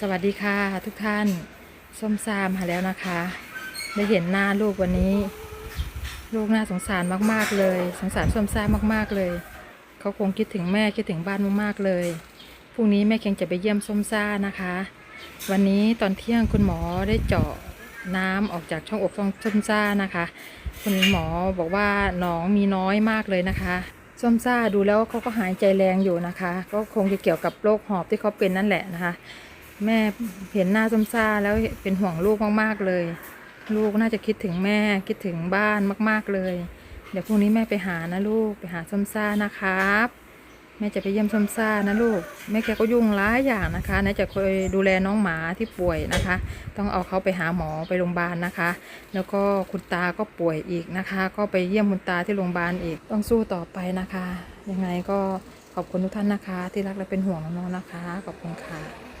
สวัสดีค่ะทุกท่าน ส้มซามหาแล้วนะคะ ได้เห็นหน้าลูกวันนี้ ลูกน่าสงสารมากๆเลย สงสารส้มซ่ามมากๆเลย เขาคงคิดถึงแม่คิดถึงบ้านมากๆเลยพรุ่งนี้แม่เคียงจะไปเยี่ยมส้มซ่านะคะ วันนี้ตอนเที่ยงคุณหมอได้เจาะน้ำออกจากช่องอกช่องส้มซ่านะคะ คุณหมอบอกว่าหนองมีน้อยมากเลยนะคะส้มซ่าดูแล้วเขาก็หายใจแรงอยู่นะคะ ก็คงจะเกี่ยวกับโรคหอบที่เขาเป็นนั่นแหละนะคะ แม่เห็นหน้าส้มซ่าแล้วเป็นห่วงลูกมากๆเลย ลูกน่าจะคิดถึงแม่คิดถึงบ้านมาก ๆเลย เดี๋ยวพรุ่งนี้แม่ไปหานะลูกไปหาส้มซ่านะครับ แม่จะไปเยี่ยมส้มซ่านะลูกแม่แกก็ยุ่งหลายอย่างนะคะไหนจะคอยดูแลน้องหมาที่ป่วยนะคะ ต้องเอาเขาไปหาหมอไปโรงพยาบาลนะคะ แล้วก็คุณตาก็ป่วยอีกนะคะ ก็ไปเยี่ยมคุณตาที่โรงพยาบาลอีกต้องสู้ต่อไปนะคะ ยังไงก็ขอบคุณทุกท่านนะคะ ที่รักและเป็นห่วงน้องๆนะคะ ขอบคุณค่ะ